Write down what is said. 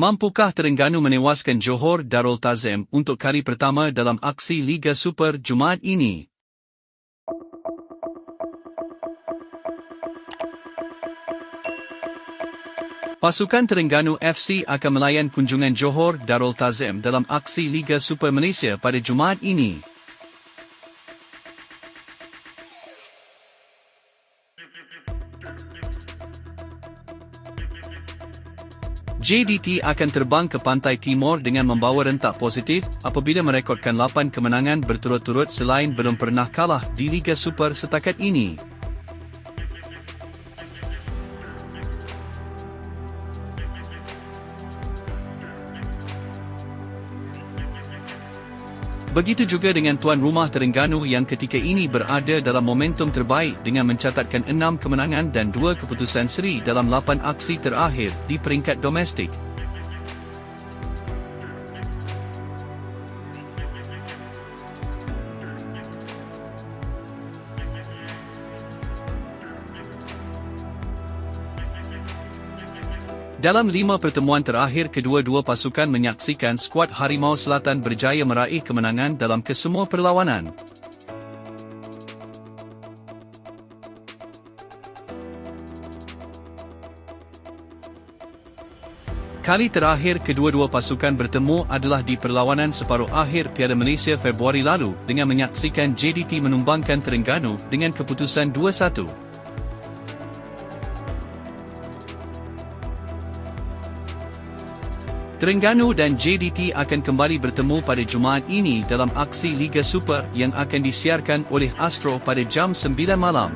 Mampukah Terengganu menewaskan Johor Darul Tazim untuk kali pertama dalam aksi Liga Super Jumaat ini? Pasukan Terengganu FC akan melayan kunjungan Johor Darul Tazim dalam aksi Liga Super Malaysia pada Jumaat ini. JDT akan terbang ke pantai timur dengan membawa rentak positif apabila merekodkan 8 kemenangan berturut-turut selain belum pernah kalah di Liga Super setakat ini. Begitu juga dengan tuan rumah Terengganu yang ketika ini berada dalam momentum terbaik dengan mencatatkan enam kemenangan dan dua keputusan seri dalam lapan aksi terakhir di peringkat domestik. Dalam lima pertemuan terakhir kedua-dua pasukan menyaksikan skuad Harimau Selatan berjaya meraih kemenangan dalam kesemua perlawanan. Kali terakhir kedua-dua pasukan bertemu adalah di perlawanan separuh akhir Piala Malaysia Februari lalu dengan menyaksikan JDT menumbangkan Terengganu dengan keputusan 2-1. Terengganu dan JDT akan kembali bertemu pada Jumaat ini dalam aksi Liga Super yang akan disiarkan oleh Astro pada jam 9 malam.